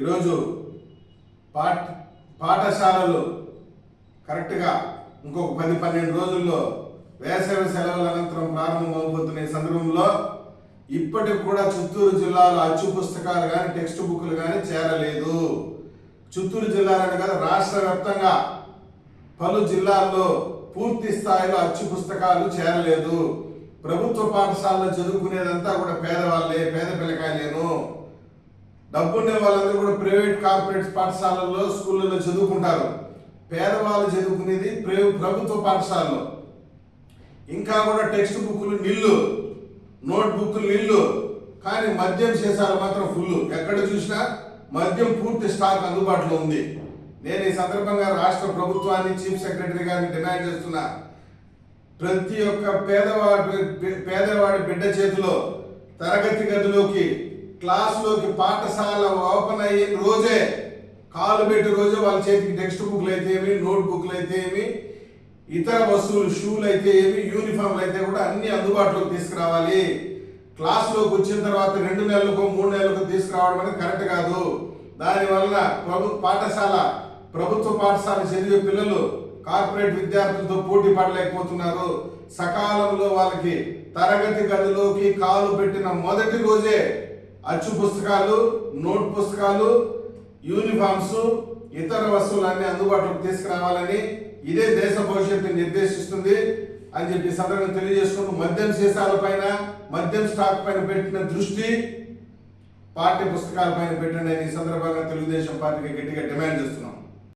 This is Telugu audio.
ఈరోజు పాఠ పాఠశాలలు కరెక్ట్గా ఇంకొక పది పన్నెండు రోజుల్లో వేసవి సెలవుల అనంతరం ప్రారంభమవుతున్న ఈ సందర్భంలో ఇప్పటికి కూడా చిత్తూరు జిల్లాలో అచ్చు పుస్తకాలు కానీ టెక్స్ట్ బుక్లు కానీ చేరలేదు. చిత్తూరు జిల్లాలోనే కాదు రాష్ట్ర వ్యాప్తంగా పలు జిల్లాల్లో పూర్తి స్థాయిలో అచ్చు పుస్తకాలు చేరలేదు. ప్రభుత్వ పాఠశాలలో చదువుకునేదంతా కూడా పేదవాళ్ళే పేద పిల్లకాయలేను. డబ్బుండే వాళ్ళందరూ కూడా ప్రైవేట్ కార్పొరేట్ పాఠశాలల్లో స్కూళ్ళలో చదువుకుంటారు. పేదవాళ్ళు చదువుకునేది ప్ర- ప్రభుత్వ పాఠశాలలో ఇంకా కూడా టెక్స్ట్ బుక్లు నిల్లు. నోట్ బుక్లు నిల్లు. కానీ మద్యం చేశారు మాత్రం ఫుల్ ఎక్కడ చూసినా మద్యం పూర్తి స్టాక్ అందుబాటులో ఉంది. నేను ఈ సందర్భంగా రాష్ట్ర ప్రభుత్వాన్ని చీఫ్ సెక్రటరీ గారిని డిమాండ్ చేస్తున్నా. ప్రతి ఒక్క పేదవాడి పేదవాడి బిడ్డ చేతిలో తరగతి గదిలోకి క్లాస్లోకి పాఠశాల ఓపెన్ అయిన రోజే కాలు పెట్టి రోజే వాళ్ళ చేతికి టెక్స్ట్ బుక్లు అయితే ఏమి నోట్ బుక్లు అయితే ఏమి ఇతర వస్తువులు షూలు అయితే ఏమి యూనిఫామ్లు అయితే కూడా అన్ని అందుబాటులోకి తీసుకురావాలి. క్లాస్లోకి వచ్చిన తర్వాత రెండు నెలలకు మూడు నెలలకు తీసుకురావడం అనేది కరెక్ట్ కాదు. దానివల్ల ప్రభు పాఠశాల ప్రభుత్వ పాఠశాల చదివే పిల్లలు కార్పొరేట్ విద్యార్థులతో పోటీ పడలేకపోతున్నారు. సకాలంలో వాళ్ళకి తరగతి గదిలోకి కాలు పెట్టిన మొదటి రోజే అచ్చు పుస్తకాలు నోట్ పుస్తకాలు యూనిఫామ్స్ ఇతర వస్తువులన్నీ అందుబాటులోకి తీసుకురావాలని ఇదే దేశ భవిష్యత్తు నిర్దేశిస్తుంది అని చెప్పి ఈ సందర్భంగా తెలియజేసుకుంటూ మద్యం సీసాల పైన మద్యం స్టాక్ పైన పెట్టిన దృష్టి పాఠ్య పుస్తకాల పైన పెట్టండి అని ఈ సందర్భంగా తెలుగుదేశం పార్టీకి గట్టిగా డిమాండ్ చేస్తున్నాం.